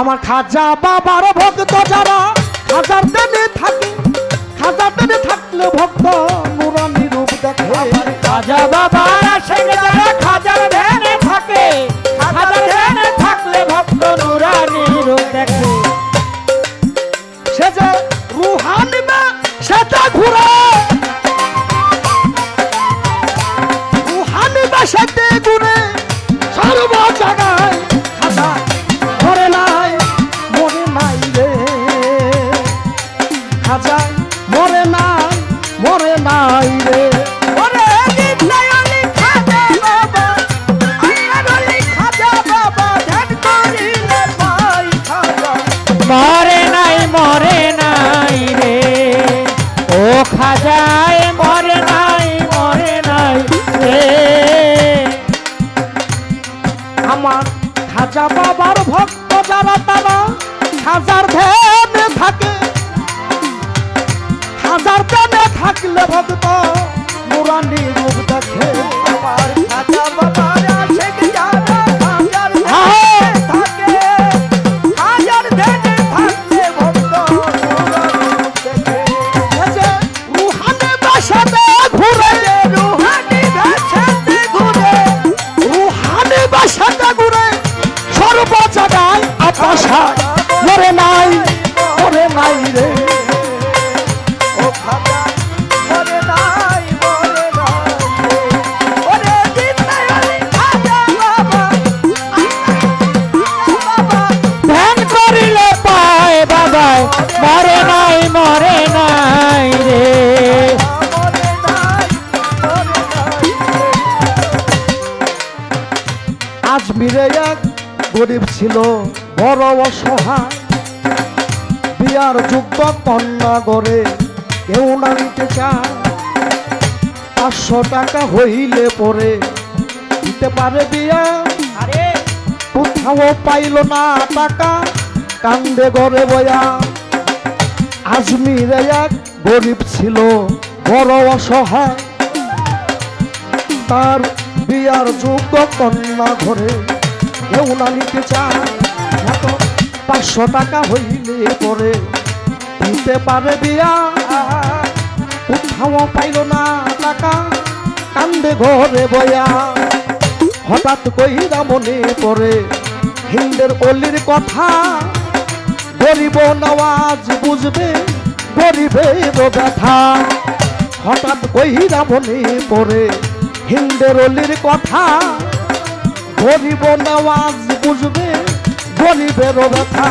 আমার খাজা বাবার ভক্ত যারা হাজার দিনে থাকে হাজার দিনে থাকলে ভক্ত নুরানি রূপ দেখে। খাজা বাবার আশেক যারা খাজার ধ্যানে থাকে খাজার ধ্যানে থাকলে ভক্ত নুরানি রূপ দেখে। সে যে রুহানি মে সেটা ঘুরে পাই খাজা মরে নাই মরে নাই রে। ও খাজায় মরে নাই মরে নাই রে। আমার খাজা বাবার ভক্ত যারা তারা হাজার ধ্যানে থাকে হাজার ধ্যানে থাকলে ভক্ত মুরানি রূপ আজমিরে এক গরিব ছিল বড় অসহায়। বিয়ার যুদ্ধ কন্যা গড়ে কেউ না নিতে চায় পাঁচশো টাকা হইলে পরে দিতে পারে বিয়া। আরে! কোথাও পাইল না টাকা কান্দে গড়ে বয়া। আজমিরে এক গরিব ছিল বড় অসহায়। তার বিয়ার যোগ্য কন্যা ঘরে কেউ না নিতে চায় পাঁচশো টাকা হইলে পরে দিতে পারে বিয়া। কোথাও পাইল না টাকা, কান্দে ঘরে বয়া। হঠাৎ কইরা মনে পড়ে হিন্দের অলির কথা। গরিব নওয়াজ বুঝবে গরিবের ব্যথা। হঠাৎ কইরা মনে পড়ে হিন্দের অলির কথা। গরিব নওয়াজ বুঝবে? গরিবের ব্যথা।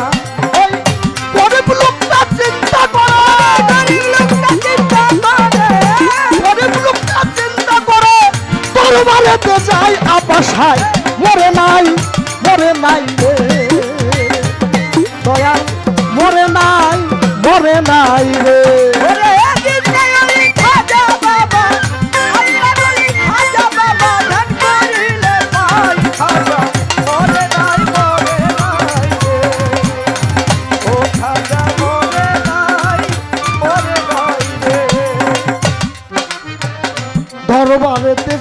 গরিব লোকটা চিন্তা করে, গরিব লোকটা চিন্তা করে। আপাশায়। মরে নাই মরে নাই রে। মরে নাই মরে নাই রে।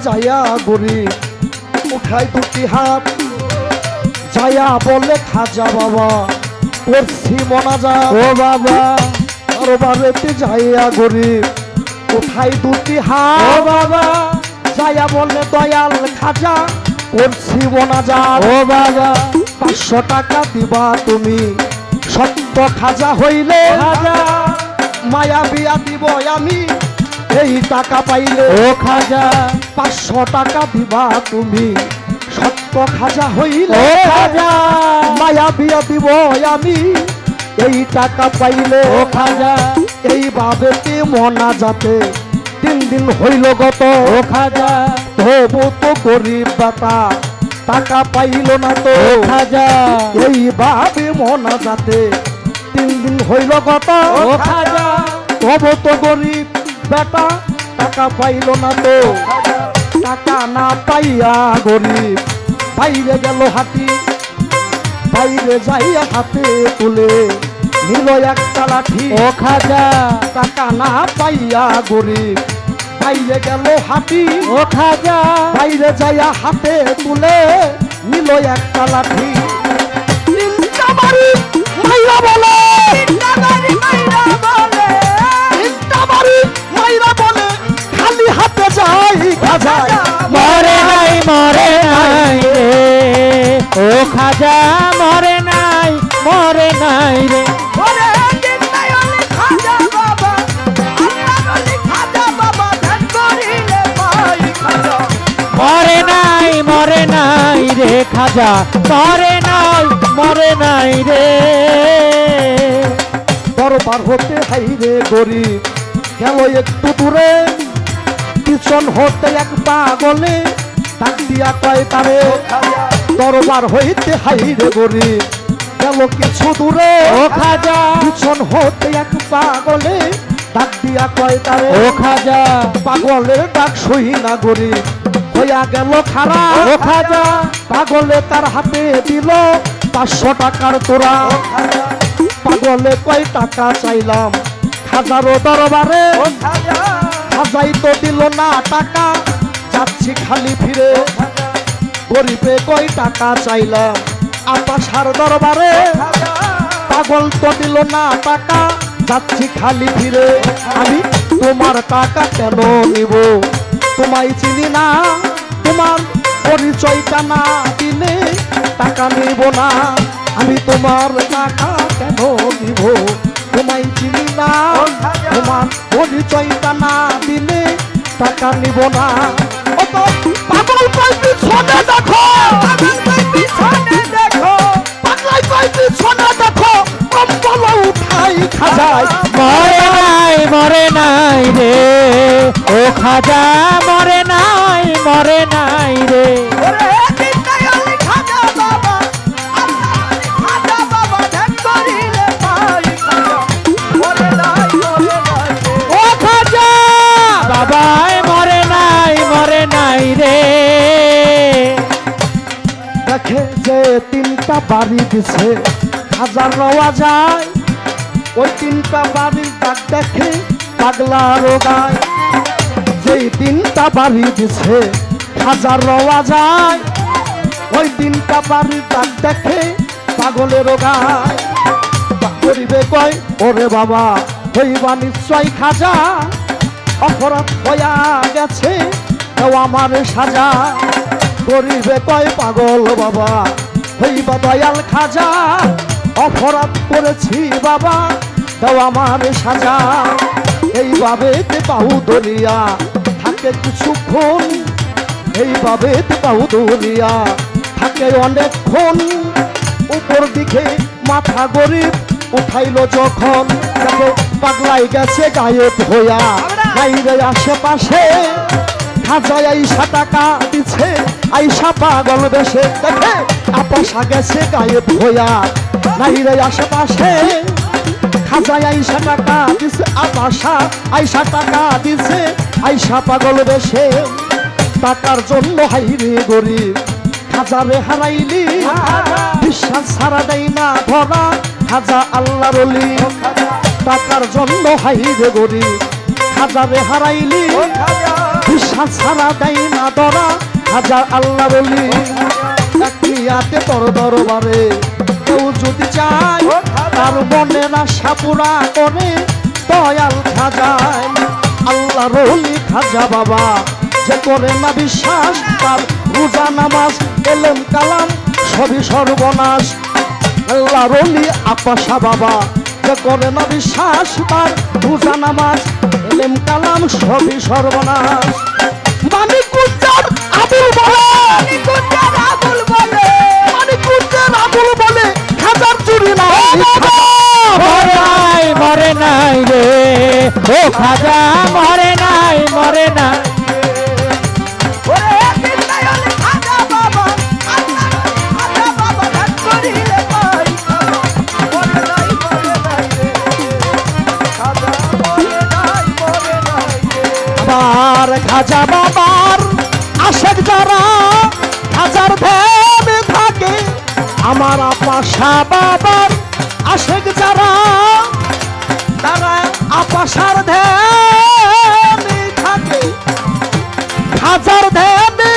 যাইয়া গরিব উঠাই দুটি হাত। যাইয়া বলে খাজা বাবা করছি মনাজা। ও বাবা। দরবারেতে যাইয়া গরিব উঠাই দুটি হাত। ও বাবা। যাইয়া বলে দয়াল খাজা করছি মনাজা। ও বাবা। পাঁচশো টাকা দিবা তুমি। সত্য খাজা হইলে মায়া বিয়া দিব আমি। এই টাকা পাইলে ও খাজা। পাঁচশো টাকা দিবা তুমি। সত্য খাজা হইলে খাজা। মায়া বিয়া দিব আমি। এই টাকা পাইলে ও খাজা। এই এইভাবে কি মনা যাতে তিন দিন হইল গত। ও খাজা। তবু তো গরিব দাতা টাকা পাইল না তো। ও খাজা। এইভাবে মনা যাতে তিন দিন হইল গত। ও খাজা। তবু তো গরিব বেটা টাকা পাইল না তো। টাকা না পাইয়া গরিব বাইরে গেল হাতি। বাইরে যাইয়া হাতে তুলে নিল একটা লাঠি। ও খাজা টাকা না পাইয়া গরিব বাইরে গেল হাতি। ও খাজা। বাইরে যাইয়া হাতে তুলে নিল একটা লাঠি। তিনটা বাড়ি। খাজা মরে নাই মরে নাই রে। দরবার হতে হাইরে গরিব গেল একটু দূরে। পিছন হতে এক পাগলে ডাক দিয়া কয় তারে দরবার হইতে হাইরে গরিব গেল কিছু দূরে। ও খাজা। পিছন হতে এক পাগলে ডাক দিয়া কয় তারে ও খাজা। পাগলের ডাক সই না গরিব হইয়া গেল খারাপ ও খাজা পাগলে তার হাতে দিল পাঁচশো টাকার তোরা। পাগলে কয় টাকা চাইলাম? হাজারো দরবারে। হাজাই তো দিল না টাকা। যাচ্ছি খালি ফিরে। গরিবে কয় টাকা চাইলাম? আপাসার দরবারে। পাগল তো দিল না টাকা। যাচ্ছি খালি ফিরে। আমি তোমার টাকা কেন নিব? তোমায় চিনি না। তোমার পরিচয়টা না দিলে টাকা নিব না। আমি তোমার টাকা কেন নিব? তোমায় চিনি না। তোমার পরিচয়টা না দিলে টাকা নিব না। দেখো। দেখো। দেখো। উঠাই খাজাই মরে নাই রে। ও খাজা মরে নাই মরে নাই রে। দেখে যে তিনটা বাড়ি দিছে হাজার রওয়া যায়। ওই তিনটা বাড়ির ডাক দেখে পাগলা রোগায়। যেই তিনটা বাড়ি দিছে, হাজার রওয়া যায় ওই তিনটা বাড়ির ডাক দেখে পাগলে রোগায়। করিবে কয়, ওরে বাবা, হইবা নিশ্চয় খাজা। অপরাধ হইয়া গেছে কেউ আমার সাজা। গরিবে কয়, পাগল বাবা, হইবা দয়াল খাজা। অপরাধ করেছি বাবা কেউ আমার সাজা। এইভাবে বাহু দরিয়া থাকে কিছুক্ষণ এইভাবে বাহু দরিয়া থাকে অনেকক্ষণ উপর দিকে মাথা গরিব উঠাইলো যখন দেখো পাগলাই গেছে গায়েব হইয়া। গাইরে আশেপাশে খাজায় আইসা টাকা দিছে। আইসা পাগল বেশে দেখে, আপসা গেছে গায়েব হইয়া। নাইরে আশেপাশে খাজায় আইসা টাকা দিছে আপসা আইসা টাকা দিছে। আইসা পাগল বেশে, টাকার জন্য হাইরে গরিব। খাজারে হারাইলি, বিশ্বাস ছাড়া দেয় না ধরা। খাজা আল্লাহ রলি টাকার জন্য হাইরে গরিব। খাজারে হারাইলি, বিশ্বাস ছাড়া দেয় না ধরা। খাজা আল্লাহ রলি চাকরিয়াতে তর দরবারে। কেউ যদি চায় তার মনের আশা পুরা করে দয়াল খাজায়। আল্লাহ রলি খাজা বাবা, যে করে না বিশ্বাস, তার রোজা নামাজ, এলেম কালাম, সবই সর্বনাশ। আল্লাহ রলি আপাশা বাবা, যে করে না বিশ্বাস, তার রোজা নামাজ, এলেম কালাম, সবই সর্বনাশ। মানিক আবুল বলে নাই ওরে নাই রে। আবার খাজা বাবার আশেক যারা হাজার ভেবে থাকে আমার আপাশা বাবার আশেক যারা তারা আপাশার ধ্যানে থাকে হাজার ধ্যানে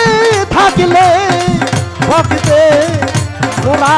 থাকলে ভক্তে ওরা